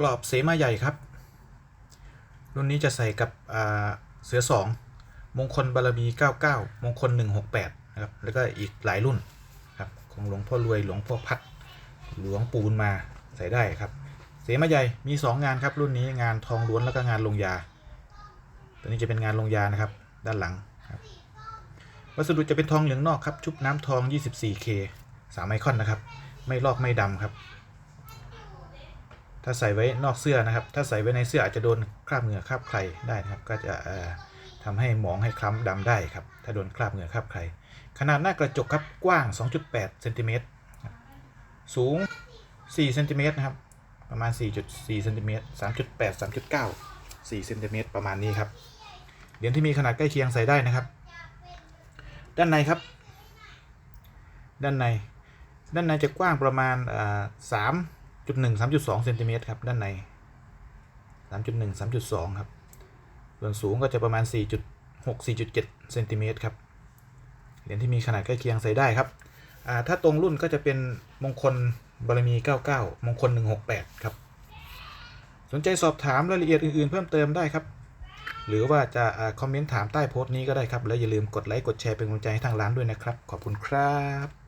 กรอบเสมาใหญ่ครับ รุ่นนี้จะใส่กับเสือสองมงคลบารมี 99 มงคล 168 นะครับ แล้วก็อีกหลายรุ่นครับของหลวงพ่อรวยหลวงพ่อพัด หลวงปูนมาใส่ได้ครับ เสมาใหญ่มี 2 งานครับ รุ่นนี้งานทองล้วนแล้วก็งานลงยา ตัวนี้จะเป็นงานลงยานะครับ ด้านหลังครับวัสดุจะเป็นทองเหลืองนอกครับ ชุบน้ำทอง 24K 3ไมคอนนะครับ ไม่ลอกไม่ดำครับ ถ้าใส่ไว้นอกเสื้อนะครับ ถ้าใส่ไว้ในเสื้ออาจจะโดนคราบเหงื่อคราบใครได้นะครับ ก็จะเอ่อทำให้หมองให้คล้ำดำได้ครับ ถ้าโดนคราบเหงื่อคราบใคร ขนาดหน้ากระจกครับกว้าง 2.8เซนติเมตรสูง4เซนติเมตรนะครับ ประมาณ 4.4เซนติเมตร3.8 3.9 4เซนติเมตรประมาณนี้ครับ เหรียญที่มีขนาดใกล้เคียงใส่ได้นะครับ ด้านในครับ ด้านใน ด้านในจะกว้างประมาณสาม จุดหนึ่งสามจุดสองเซนติเมตรครับด้านในสามจุดหนึ่งสามจุดสองครับ ส่วนสูงก็จะประมาณสี่จุดหกสี่จุดเจ็ดเซนติเมตรครับเหรียญที่มีขนาดใกล้เคียงใส่ได้ครับถ้าตรงรุ่นก็จะเป็นมงคลบารมี 99 มงคล 168 ครับ สนใจสอบถามรายละเอียดอื่นๆ เพิ่มเติมได้ครับ หรือว่าจะคอมเมนต์ถามใต้โพสต์นี้ก็ได้ครับ แล้วอย่าลืมกดไลค์ กดแชร์เป็นกำลังใจให้ทางร้านด้วยนะครับ ขอบคุณครับ